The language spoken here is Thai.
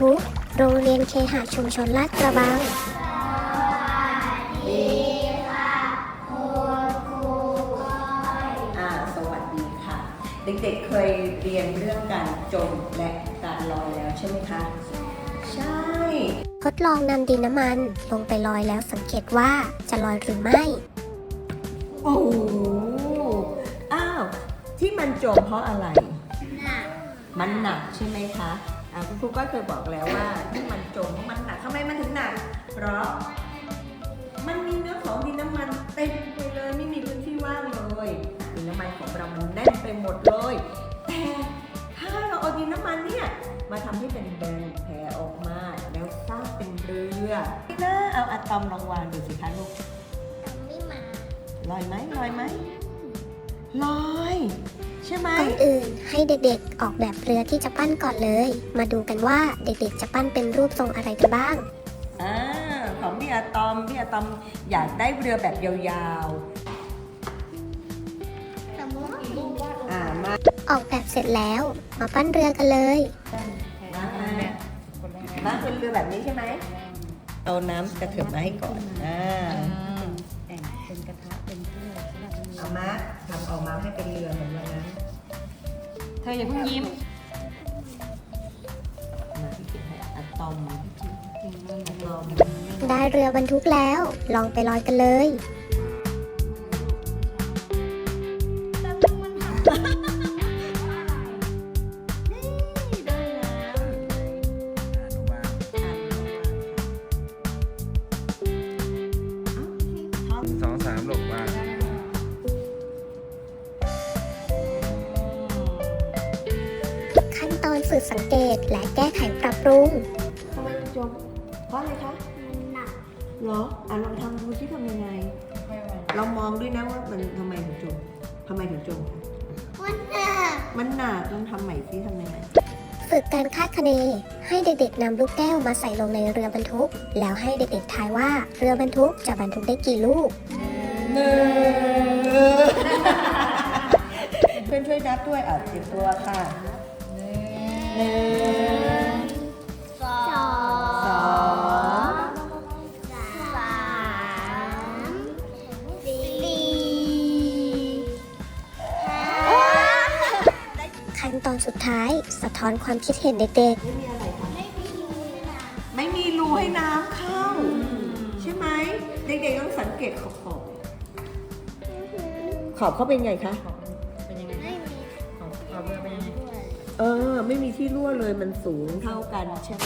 ทุก โรงเรียนเคหะชุมชนลาดกระบังอ่าสวัสดีค่ะ เด็กๆเคยเรียนเรื่องการจมและการลอยแล้วใช่ไหมคะ ใช่ ทดลองนำดินน้ำมันลงไปลอยแล้วสังเกตว่าจะลอยหรือไม่ โอ้โหอ้าว ที่มันจมเพราะอะไร มันหนักใช่ไหมคะอ่า คุณครูก็เคยบอกแล้วว่าที่มันจมเพราะมันหนักทำไมมันถึงหนัก เพราะมันมีเนื้อของดินน้ำมันเต็มไปเลยไม่มีพื้นที่ว่างเลยดินน้ำมันของเรามันแน่นไปหมดเลยแต่ถ้าเราเอาดินน้ำมันเนี่ยมาทำให้เป็นแบนแผ่ออกมาแล้วสร้างเป็นเรือนี่นะเอาอะตอมลองวางดูสิคะลูกไม่มาลอยไหมลอยไหม ลอย ใช่ไหมก่อนอื่นให้เด็กๆ ออกแบบเรือที่จะปั้นก่อนเลย มาดูกันว่าเด็กๆ จะปั้นเป็นรูปทรงอะไรกันบ้าง อ่าของพี่อะตอมพี่อะตอมอยากได้เรือแบบยาวๆ อ่ามาออกแบบเสร็จแล้ว มาปั้นเรือกันเลย มามาเป็นเรือแบบนี้ใช่ไหมเอาน้ำกระเถิบมาให้ก่อนอ่า เอามาทำออกมาให้เป็นเรือเหมือนวันนั้นเธออย่าเพิ่งยิ้มมาพี่คิดให้อะตอมอะตอม ได้เรือบรรทุกแล้ว ลองไปลอยกันเลย ขั้นตอนฝึกสังเกตและแก้ไขปรับปรุง ทำไมถึงจมเพราะอะไรคะเหรออะลองทำดูที่ทำยังไง เรามองด้วยนะว่ามันทำไมถึงจมทำไมถึงจมคะมันหนักลองทำใหม่ซิทำยังไง ฝึกการคาดคะเน ให้เด็กๆนำลูกแก้วมาใส่ลงในเรือบรรทุก แล้วให้เด็กๆทายว่าเรือบรรทุกจะบรรทุกได้กี่ลูก เพื่อนช่วยนับด้วยอะเตรียมตัวค่ะ หนึ่งสองสามสี่ห้าขั้นตอนสุดท้ายสะท้อนความคิดเห็นเด็กไม่มีอะไรคะไม่มีรูให้น้ำเข้า ใช่ไหม เด็กๆต้องสังเกตขอบขอบขอบเขาเป็นไงคะ เอออ ไม่มีที่รั่วเลยมันสูงเท่ากันใช่ไหม